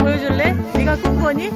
보여줄래? 네가 꿈꾸니?